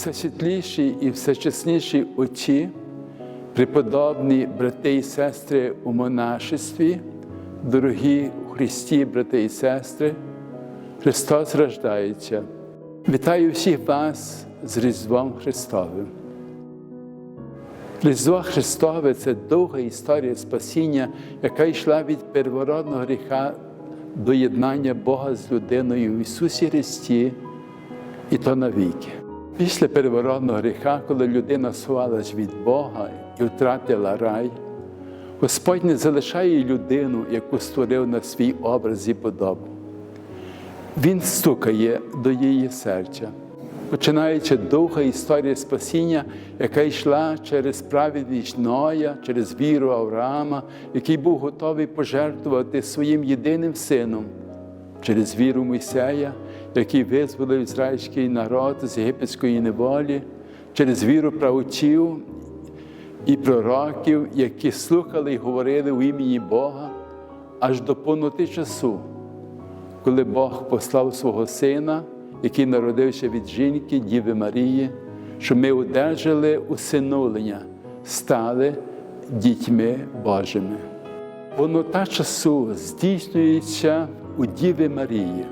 всесвітліші і всечесніші очі, преподобні брати і сестри у монашестві, дорогі Христі, брати і сестри, Христос рождається. Вітаю всіх вас з Різдвом Христовим. Різдво Христове це довга історія спасіння, яка йшла від первородного гріха до єднання Бога з людиною в Ісусі Христі, і то навіки. Після первородного гріха, коли людина сховалась від Бога і втратила рай, Господь не залишає людину, яку створив на свій образ і подобу. Він стукає до її серця, починаючи довга історія спасіння, яка йшла через праведність Ноя, через віру Авраама, який був готовий пожертвувати своїм єдиним сином, через віру Мойсея, який визволив ізраїльський народ з єгипетської неволі, через віру правоців і пророків, які слухали і говорили у імені Бога аж до повноти часу коли Бог послав свого Сина, який народився від жінки, Діви Марії, щоб ми одержали усиновлення, стали дітьми Божими. Повнота часу здійснюється у Діви Марії.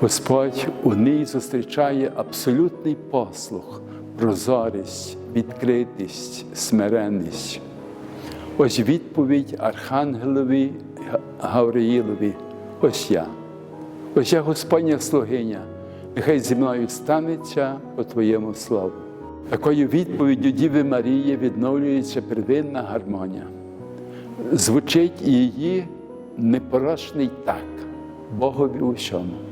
Господь у ній зустрічає абсолютний послух, прозорість, відкритість, смиренність. Ось відповідь Архангелові Гавриїлові. Ось я, ось я Господня слугиня, нехай зі мною станеться по Твоєму слову. Такою відповіддю Діви Марії відновлюється первинна гармонія. Звучить її непорочний так, Богові у всьому.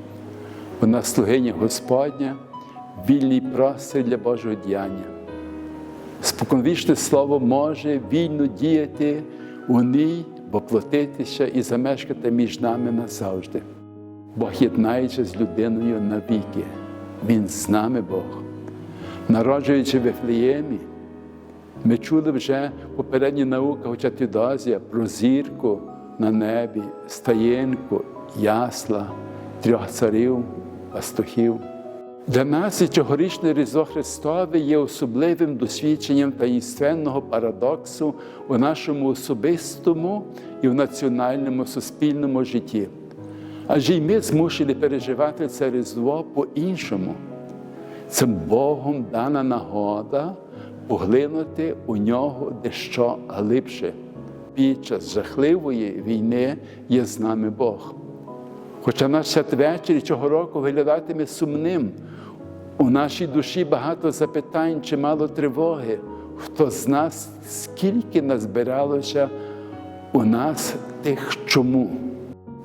Вона слугиня Господня, вільний простір для Божого діяння. Споконвічне слово може вільно діяти у ній воплотитися і замешкати між нами назавжди. Бог єднається з людиною навіки. Він з нами Бог. Народжуючи в Вифлеємі, ми чули вже попередні науки хоча Тюдозія про зірку на небі, стаєнку, ясла, трьох царів, пастухів. Для нас і цьогорічне Різдво Христове є особливим досвідченням таїнственного парадоксу у нашому особистому і в національному суспільному житті. Адже й ми змушені переживати це Різдво по-іншому. Цим Богом дана нагода поглинути у нього дещо глибше. Під час жахливої війни є з нами Бог. Хоча наш святвечір цього року виглядатиме сумним, у нашій душі багато запитань, чимало тривоги. Хто з нас, скільки назбиралося у нас тих чому?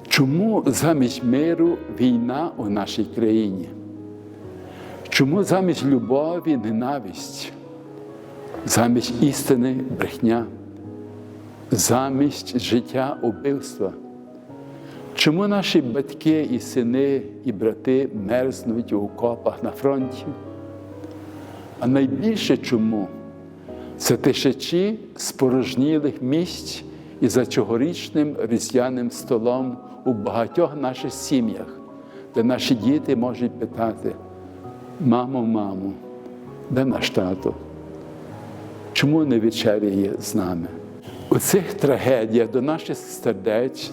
Чому замість миру війна у нашій країні? Чому замість любові ненависть, замість істини брехня, замість життя убивства? Чому наші батьки і сини, і брати мерзнуть у окопах на фронті? А найбільше чому? Це тисячі спорожнілих місць і за цьогорічним різдвяним столом у багатьох наших сім'ях, де наші діти можуть питати: мамо, мамо, де наш тато? Чому не вечеряє з нами? У цих трагедіях до наших сердець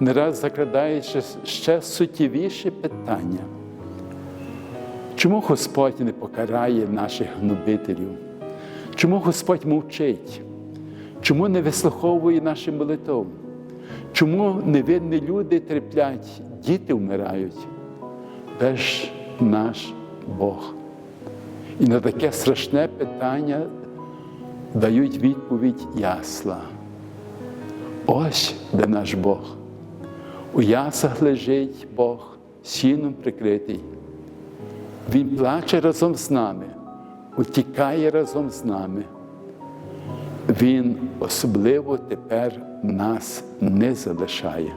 не раз закрадається ще суттєвіші питання. Чому Господь не покарає наших гнобителів? Чому Господь мовчить? Чому не вислуховує наші молитв? Чому невинні люди терплять, діти вмирають? Де ж наш Бог? І на таке страшне питання дають відповідь ясла. Ось де наш Бог. У ясах лежить Бог, сіном прикритий. Він плаче разом з нами, утікає разом з нами. Він особливо тепер нас не залишає.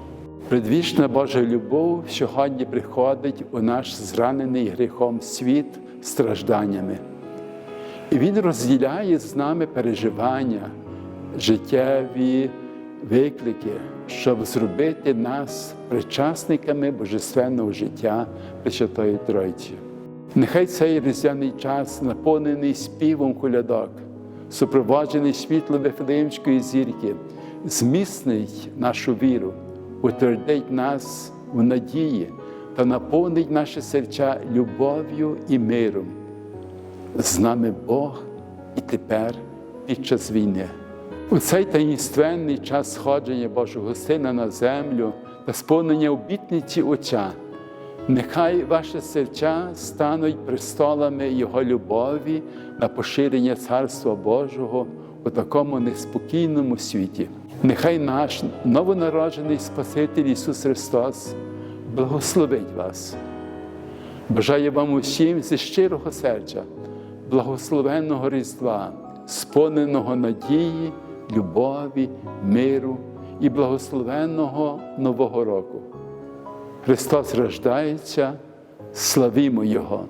Предвічна Божа любов сьогодні приходить у наш зранений гріхом світ стражданнями. І Він розділяє з нами переживання, життєві виклики, щоб зробити нас причасниками божественного життя Пресвятої Тройці. Нехай цей різдвяний час наповнений співом колядок, супроводжений світлом Вифлеємської зірки, зміцнить нашу віру, утвердить нас у надії та наповнить наші серця любов'ю і миром. З нами Бог і тепер під час війни. У цей таїнственний час сходження Божого Сина на землю та сповнення обітниці Отця. Нехай ваші серця стануть престолами Його любові на поширення Царства Божого у такому неспокійному світі. Нехай наш новонароджений Спаситель Ісус Христос благословить вас. Бажаю вам усім зі щирого серця, благословенного Різдва, сповненого надії, любові, миру і благословенного Нового року. Христос рождається, славімо Його!